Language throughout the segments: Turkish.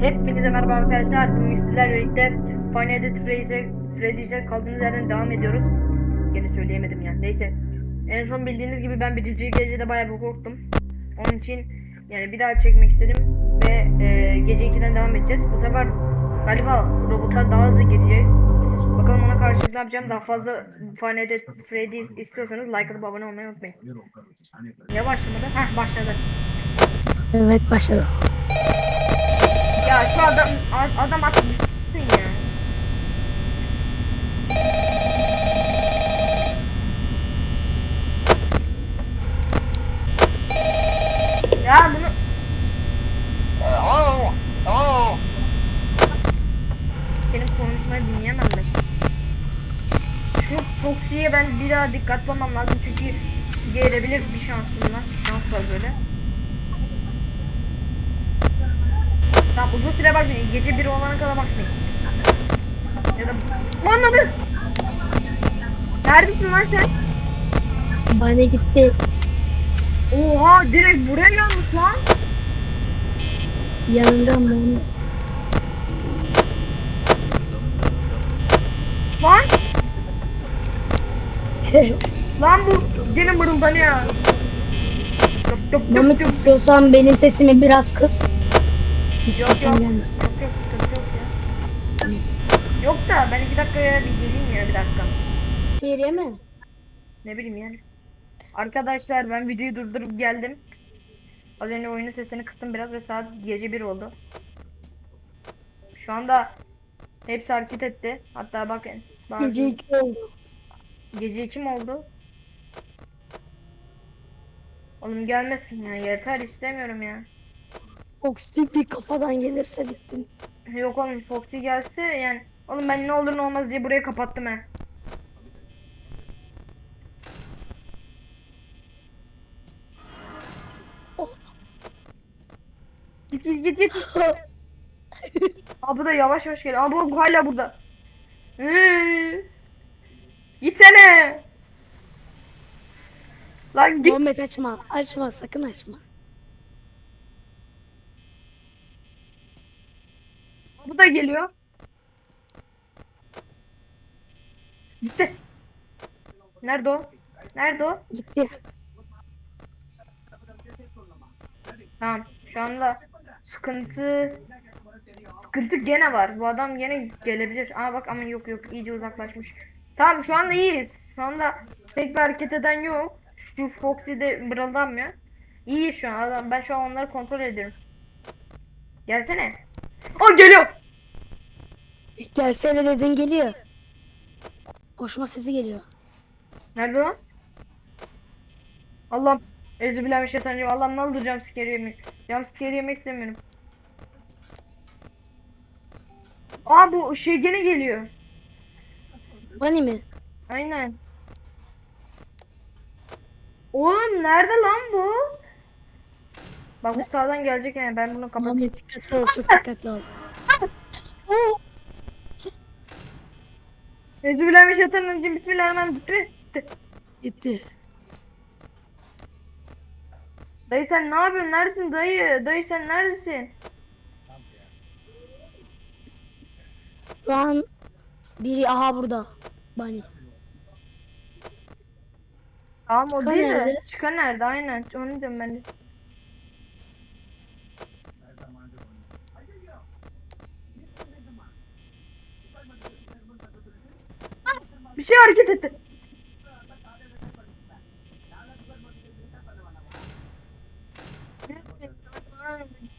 Hepinize merhaba arkadaşlar. Bugün sizlerle birlikte Final Fantasy Freddy's'e Freddy's'e kaldığımız yerden devam ediyoruz. Gene söyleyemedim ya. Neyse. En son bildiğiniz gibi ben birinci gecede bayağı bir korktum. Onun için yani bir daha çekmek istedim ve e, gece 2'den devam edeceğiz. Bu sefer galiba robotlar daha hızlı gidecek. Bakalım ona karşılık ne yapacağım. Daha fazla Final Fantasy Freddy istiyorsanız like atıp abone olmayı unutmayın. Ya başlamadı? Heh başladı. Evet başladı. Ya şu adam adam atmışsın ya. Ya bunu benim konuşmayı dinleyemem ben. Şu Foxy'ye ben bir daha dikkatli olmam lazım çünkü gelebilir bir şansım var. Şans var böyle. Tamam uzun süre bakmayın. Gece biri olana kadar bakmayın. Ya da... Lan yapıyorsun? Neredesin lan sen? Bana gitti. Oha direkt buraya gelmiş lan. Yanında mı? Lan. Lan bu gene mırıldanıyor. Mehmet istiyorsan benim sesimi biraz kıs. Hiç Yok yok. Yok gelmesin. yok sıkıntı yok ya. Yok da ben iki dakikaya bir geleyim ya bir dakika. Seriye mi? Ne bileyim yani. Arkadaşlar ben videoyu durdurup geldim. Az önce oyunun sesini kıstım biraz ve saat gece 1 oldu. Şu anda hepsi hareket etti. Hatta bakın. bakın. Gece iki oldu. Gece 2 mi oldu? Oğlum gelmesin ya yeter istemiyorum ya. Foxy bir kafadan gelirse bittin. Yok oğlum Foxy gelse yani. Oğlum ben ne olur ne olmaz diye burayı kapattım he. Oh. Git git git git. Abi da yavaş yavaş geliyor. Abi bu hala burada. Hı. Gitsene. Lan git. Muhammed açma. Açma sakın açma. Bu da geliyor. Gitti. Nerede o? Nerede o? Gitti. Tamam. Şu anda sıkıntı sıkıntı gene var. Bu adam gene gelebilir. Aa bak ama yok yok iyice uzaklaşmış. Tamam şu anda iyiyiz. Şu anda pek bir hareket eden yok. Şu Foxy de mırıldanmıyor. İyi şu an adam. Ben şu an onları kontrol ediyorum. Gelsene. O geliyor. Gelsene dedin geliyor. Koşma sesi geliyor. Nerede lan? Allah'ım. Ezübillahimineşşeytanirracim. Allah'ım ne olur jumpscare yemek. Jumpscare yemek istemiyorum. Aa bu şey gene geliyor. Bunny mi? Aynen. Oğlum nerede lan bu? Bak bu sağdan gelecek yani ben bunu kapatayım. Muhammed dikkatli ol. Çok dikkatli ol. Ezübillahimineşşeytanirracim. Bismillahirrahmanirrahim. Gitti. Gitti. Dayı sen ne yapıyorsun? Neredesin dayı? Dayı sen neredesin? Şu an biri aha burada. Bunny. Tamam o Çıkan değil de. nerede? Çıkan nerede? Aynen. Onu diyorum ben de. Bir şey hareket etti.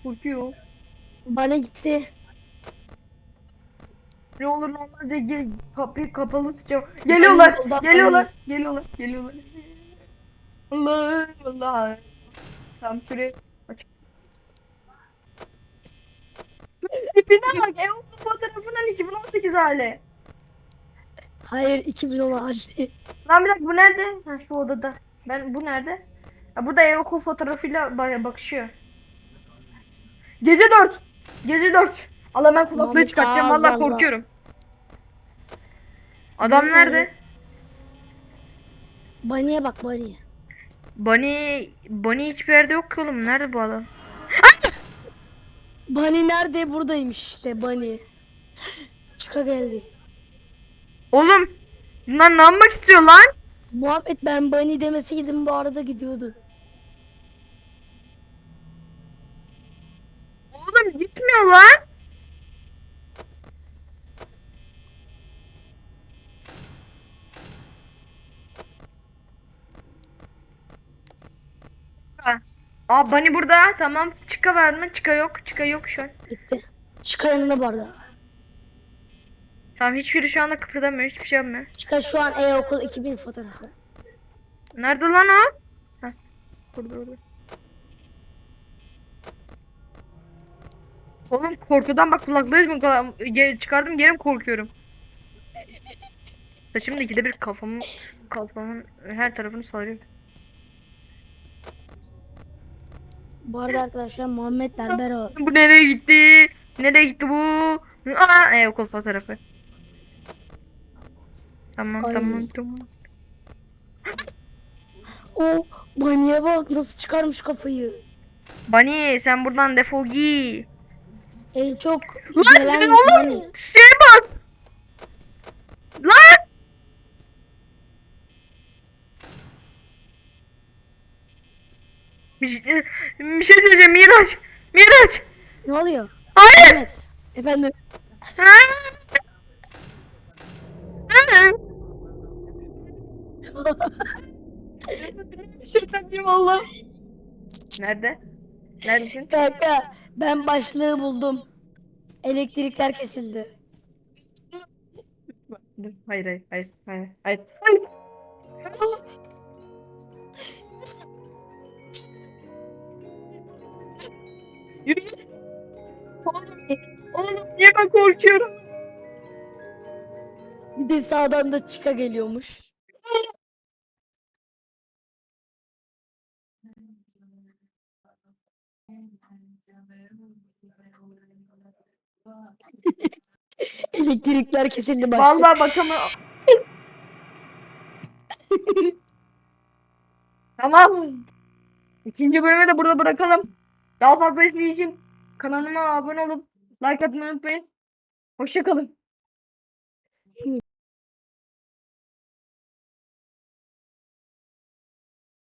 Korkuyor. Bunny gitti. Ne olur ne olmaz diye gel, kapıyı kapalı tutacağım. Geliyorlar, geliyorlar, geliyorlar, geliyorlar. Allah Allah. Tam şuraya aç. Tipine bak, Evo fotoğrafının 2018 hali. Hayır 2016. Lan bir dakika bu nerede? Ha şu odada. Ben bu nerede? Ha, burada Evo fotoğrafıyla baya bakışıyor. Gece 4. Gece 4. Allah ben kulaklığı çıkartacağım. Allah. korkuyorum. Adam Nerede? nerede? Bunny'e bak Bunny'e. Bunny, Bunny hiçbir yerde yok ki oğlum. Nerede bu adam? Bunny nerede? Buradaymış işte Bunny. Çıka geldi. Oğlum bunlar ne yapmak istiyor lan? Muhabbet ben Bunny demeseydim bu arada gidiyordu. Oğlum gitmiyor lan. Aa Bunny burada. Tamam. Çıka var mı? Çıka yok. Çıka yok şu an. Gitti. Çıka yanında bu arada. Tamam hiçbiri şu anda kıpırdamıyor. Hiçbir şey yapmıyor. Çıka şu an e-okul 2000 fotoğrafı. Nerede lan o? Heh. Burada burada. Oğlum korkudan bak kulaklığı mı ge- çıkardım gene korkuyorum. Saçım da ikide bir kafamı kafamın her tarafını sarıyor. Bu arada arkadaşlar Muhammed Berber o. Bu nereye gitti? Nereye gitti bu? Aa, e, okul fotoğrafı. Tamam Ay. tamam tamam. O Bunny'e bak nasıl çıkarmış kafayı. Bunny sen buradan defol giy. El çok Lan gelen oğlum Bunny. şeye bak. Lan. Bir, şey- bir şey söyleyeceğim Miraç. Miraç. Ne oluyor? Hayır. Evet. Efendim. Ha? Şey söyleyeyim valla. Nerede? Neredesin? Kanka ben başlığı buldum. Elektrikler kesildi. Dur, Hayır hayır hayır hayır hayır. hayır. Yürü git. Oğlum, oğlum niye ben korkuyorum? Bir de sağdan da çıka geliyormuş. Elektrikler kesildi başlık. Vallahi bakamıyorum. tamam. İkinci bölümü de burada bırakalım. Daha fazlası için kanalıma abone olup like atmayı unutmayın. Hoşçakalın.